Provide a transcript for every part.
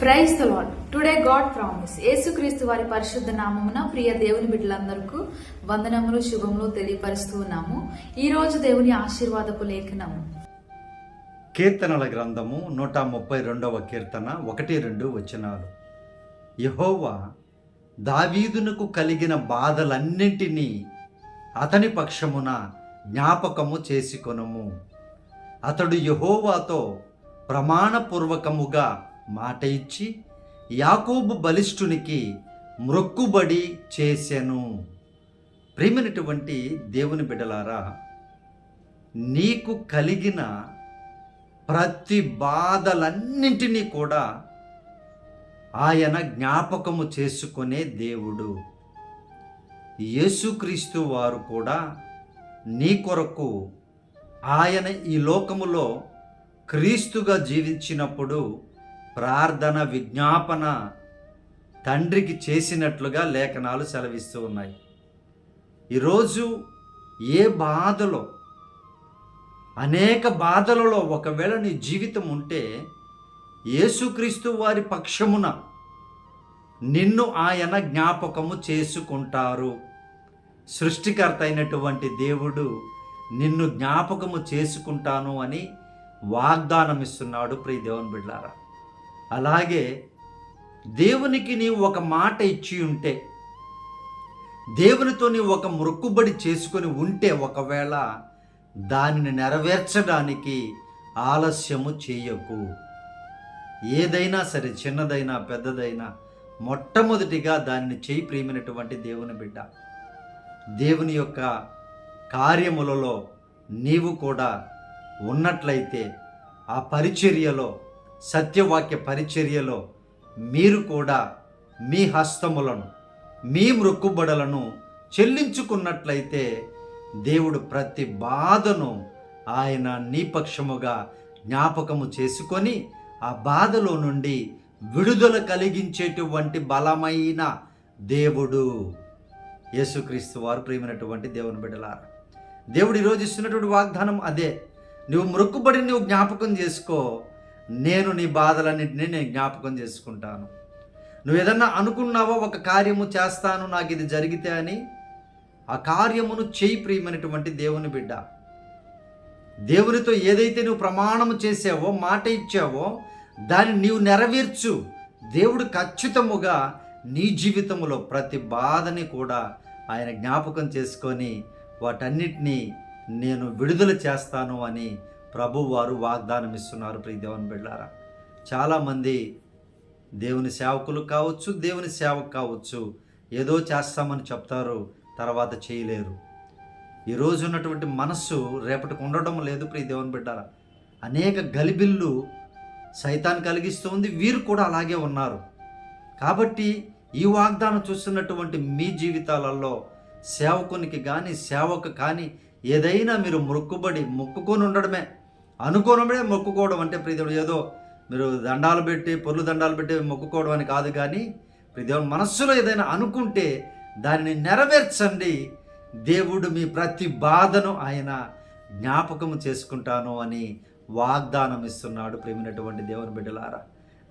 Praise the Lord today God promise యేసుక్రీస్తు వారి పరిశుద్ధ నామమున ప్రియ దేవుని బిడ్డలందరికీ వందనములు శుభములు తెలియపరుస్తూ ఉన్నాము. ఈ రోజు దేవుని ఆశీర్వాదపు లేఖనము. కీర్తనల గ్రంథము నూట ముప్పై రెండవ కీర్తన ఒకటి రెండు వచనాలు. యహోవా దావీదునకు కలిగిన బాధలన్నింటినీ అతని పక్షమున జ్ఞాపకము చేసుకొనుము. అతడు యహోవాతో ప్రమాణపూర్వకముగా మాట ఇచ్చి యాకోబు బలిష్ఠునికి మ్రొక్కుబడి చేశాను. ప్రేమినటువంటి దేవుని బిడ్డలారా నీకు కలిగిన ప్రతి బాధలన్నింటినీ కూడా ఆయన జ్ఞాపకము చేసుకునే దేవుడు. యేసుక్రీస్తు వారు కూడా నీ కొరకు ఆయన ఈ లోకములో క్రీస్తుగా జీవించినప్పుడు ప్రార్థన విజ్ఞాపన తండ్రికి చేసినట్లుగా లేఖనాలు సెలవిస్తూ ఉన్నాయి. ఈరోజు ఏ బాధలో అనేక బాధలలో ఒకవేళ నీ జీవితం ఉంటే యేసుక్రీస్తు వారి పక్షమున నిన్ను ఆయన జ్ఞాపకము చేసుకుంటారు. సృష్టికర్త అయినటువంటి దేవుడు నిన్ను జ్ఞాపకము చేసుకుంటాను అని వాగ్దానం ఇస్తున్నాడు ప్రియ దేవుని బిడ్డారా. అలాగే దేవునికి నీవు ఒక మాట ఇచ్చి ఉంటే దేవునితో నీవు ఒక మొక్కుబడి చేసుకొని ఉంటే ఒకవేళ దానిని నెరవేర్చడానికి ఆలస్యము చేయకు. ఏదైనా సరే చిన్నదైనా పెద్దదైనా మొట్టమొదటిగా దానిని చేయి ప్రేమినటువంటి దేవుని బిడ్డ. దేవుని యొక్క కార్యములలో నీవు కూడా ఉన్నట్లయితే ఆ పరిచర్యలో సత్యవాక్య పరిచర్యలో మీరు కూడా మీ హస్తములను మీ మృక్కుబడలను చెల్లించుకున్నట్లయితే దేవుడు ప్రతి బాధను ఆయన నీపక్షముగా జ్ఞాపకము చేసుకొని ఆ బాధలో నుండి విడుదల కలిగించేటువంటి బలమైన దేవుడు యేసుక్రీస్తు వారు ప్రేమైనటువంటి దేవుని బిడ్డలారా. దేవుడు ఈరోజు ఇస్తున్నటువంటి వాగ్దానం అదే. నువ్వు మృక్కుబడి నువ్వు జ్ఞాపకం చేసుకో నేను నీ బాధలన్నింటినీ నేను జ్ఞాపకం చేసుకుంటాను. నువ్వు ఏదన్నా అనుకున్నావో ఒక కార్యము చేస్తాను నాకు ఇది జరిగితే అని ఆ కార్యమును చేయి ప్రియమైనటువంటి దేవుని బిడ్డ. దేవునితో ఏదైతే నువ్వు ప్రమాణము చేసావో మాట ఇచ్చావో దాన్ని నీవు నెరవేర్చు. దేవుడు ఖచ్చితముగా నీ జీవితంలో ప్రతి బాధని కూడా ఆయన జ్ఞాపకం చేసుకొని వాటన్నిటినీ నేను విడుదల చేస్తాను అని ప్రభువారు వాగ్దానం ఇస్తున్నారు ప్రియ దేవుని బిడ్డారా. చాలామంది దేవుని సేవకులు కావచ్చు దేవుని సేవకు కావచ్చు ఏదో చేస్తామని చెప్తారు తర్వాత చేయలేరు. ఈరోజు ఉన్నటువంటి మనస్సు రేపటికి ఉండడం లేదు ప్రియ దేవుని బిడ్డారా. అనేక గలిబిల్లు సైతాన్ని కలిగిస్తుంది వీరు కూడా అలాగే ఉన్నారు. కాబట్టి ఈ వాగ్దానం చూస్తున్నటువంటి మీ జీవితాలలో సేవకునికి కానీ సేవకు కానీ ఏదైనా మీరు మొక్కుబడి మొక్కుకొని ఉండడమే. అనుకోనమే మొక్కుకోవడం అంటే ప్రియదేవుడు ఏదో మీరు దండాలు పెట్టి పొర్లు దండాలు పెట్టి మొక్కుకోవడం అని కాదు కానీ ప్రియదేవుడు మనస్సులో ఏదైనా అనుకుంటే దానిని నెరవేర్చండి. దేవుడు మీ ప్రతి బాధను ఆయన జ్ఞాపకము చేసుకుంటాను అని వాగ్దానం ఇస్తున్నాడు ప్రేమినటువంటి దేవుని బిడ్డలారా.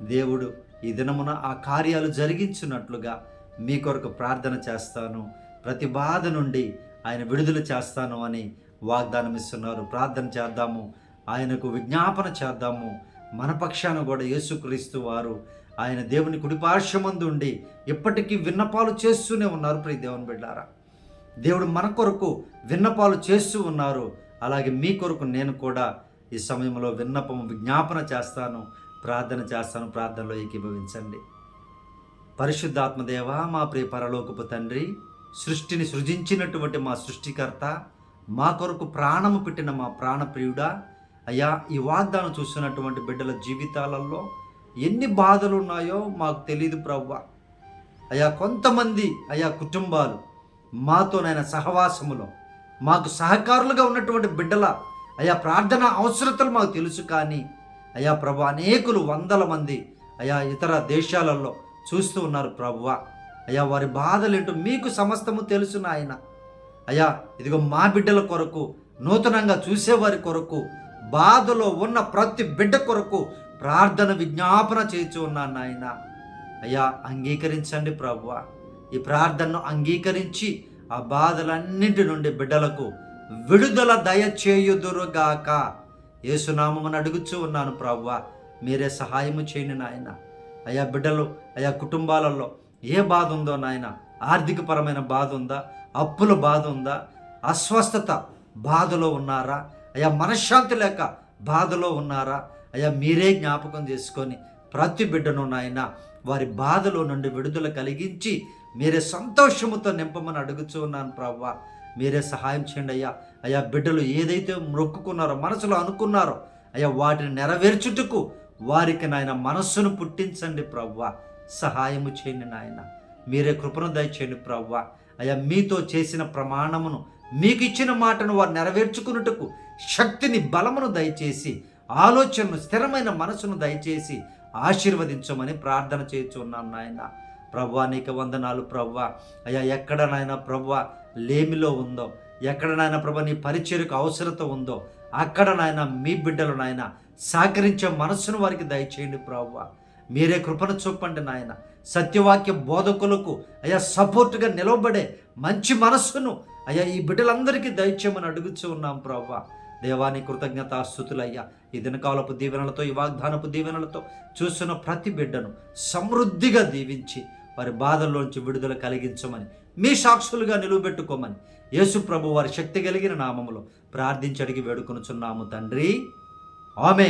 దేవుడు ఈ దినమున ఆ కార్యాలు జరిగించున్నట్లుగా మీ కొరకు ప్రార్థన చేస్తాను. ప్రతి బాధ నుండి ఆయన విడుదల చేస్తాను అని వాగ్దానం ఇస్తున్నారు. ప్రార్థన చేద్దాము. ఆయనకు విజ్ఞాపన చేద్దాము. మన పక్షాన కూడా యేసుక్రీస్తు వారు ఆయన దేవుని కుడిపార్శ్వమందు ఉండి ఇప్పటికీ విన్నపాలు చేస్తూనే ఉన్నారు. ప్రియ దేవుని బిడ్డారా దేవుడు మన కొరకు విన్నపాలు చేస్తూ ఉన్నారు. అలాగే మీ కొరకు నేను కూడా ఈ సమయంలో విన్నపము విజ్ఞాపన చేస్తాను. ప్రార్థన చేస్తాను ప్రార్థనలో ఏకీభవించండి. పరిశుద్ధాత్మదేవ మా ప్రియ పరలోకపు తండ్రి సృష్టిని సృజించినటువంటి మా సృష్టికర్త మా కొరకు ప్రాణము పెట్టిన మా ప్రాణప్రియుడా అయ్యా ఈ వాగ్దానం చూస్తున్నటువంటి బిడ్డల జీవితాలలో ఎన్ని బాధలు ఉన్నాయో మాకు తెలియదు ప్రవ్వ. అయ్యా కొంతమంది అయ్యా కుటుంబాలు మాతోనైనా సహవాసములో మాకు సహకారులుగా ఉన్నటువంటి బిడ్డల అయ్యా ప్రార్థన అవసరతలు మాకు తెలుసు కానీ అయ్యా ప్రభు అనేకులు వందల మంది అయ్యా ఇతర దేశాలలో చూస్తూ ఉన్నారు ప్రభువ అయ్యా వారి బాధలేంటో మీకు సమస్తము తెలుసు నాయన. అయ్యా ఇదిగో మా బిడ్డల కొరకు నూతనంగా చూసేవారి కొరకు బాధలో ఉన్న ప్రతి బిడ్డ కొరకు ప్రార్థన విజ్ఞాపన చేయించు ఉన్నాను నాయన. అయ్యా అంగీకరించండి ప్రభువ. ఈ ప్రార్థనను అంగీకరించి ఆ బాధలన్నింటి నుండి బిడ్డలకు విడుదల దయచేయుదురుగాక ఏసునామమని అడుగుచూ ఉన్నాను ప్రభువ మీరే సహాయము చేయండి నాయన. అయా బిడ్డలు అయా కుటుంబాలలో ఏ బాధ ఉందో నాయన ఆర్థికపరమైన బాధ ఉందా అప్పుల బాధ ఉందా అస్వస్థత బాధలో ఉన్నారా అయ్యా మనశ్శాంతి లేక బాధలో ఉన్నారా? అయ్యా మీరే జ్ఞాపకం చేసుకొని ప్రతి బిడ్డను నాయన వారి బాధలో నుండి విడుదల కలిగించి మీరే సంతోషముతో నింపమని అడుగుచూ ఉన్నాను ప్రవ్వా. మీరే సహాయం చేయండి అయ్యా. అయ్యా బిడ్డలు ఏదైతే మొక్కుకున్నారో మనసులో అనుకున్నారో అయ్యా వాటిని నెరవేర్చుటకు వారికి నాయన మనస్సును పుట్టించండి ప్రవ్వా. సహాయము చేయండి నాయన. మీరే కృపను దయచేయండి ప్రవ్వా. అయ్యా మీతో చేసిన ప్రమాణమును మీకు ఇచ్చిన మాటను వారు నెరవేర్చుకున్నట్టుకు శక్తిని బలమును దయచేసి ఆలోచనను స్థిరమైన మనసును దయచేసి ఆశీర్వదించమని ప్రార్థన చేస్తున్నాను నాయన. ప్రవ్వా నీకు వందనాలు ప్రవ్వా. అయ్యా ఎక్కడ నాయన ప్రవ్వా లేమిలో ఉందో ఎక్కడ నాయన ప్రభా నీ పరిచయకు అవసరత ఉందో అక్కడ నాయన మీ బిడ్డలు నాయన సహకరించే మనస్సును వారికి దయచేయండి ప్రవ్వా. మీరే కృపను చూపండి నాయన. సత్యవాక్య బోధకులకు అయ్యా సపోర్ట్గా నిలవబడే మంచి మనస్సును అయ్యా ఈ బిడ్డలందరికీ దయచేయమని అడుగుచూ ఉన్నాం ప్రవ్వా. దేవాని కృతజ్ఞత స్థుతులయ్యా ఈ దినకాలపు దీవెనలతో ఈ వాగ్దానపు దీవెనలతో చూస్తున్న ప్రతి బిడ్డను సమృద్ధిగా దీవించి వారి బాధల్లోంచి విడుదల కలిగించమని మీ సాక్షులుగా నిలువబెట్టుకోమని యేసు ప్రభు వారి శక్తి కలిగిన నామములో ప్రార్థించి అడిగి వేడుకొనుచున్నాము తండ్రి. ఆమె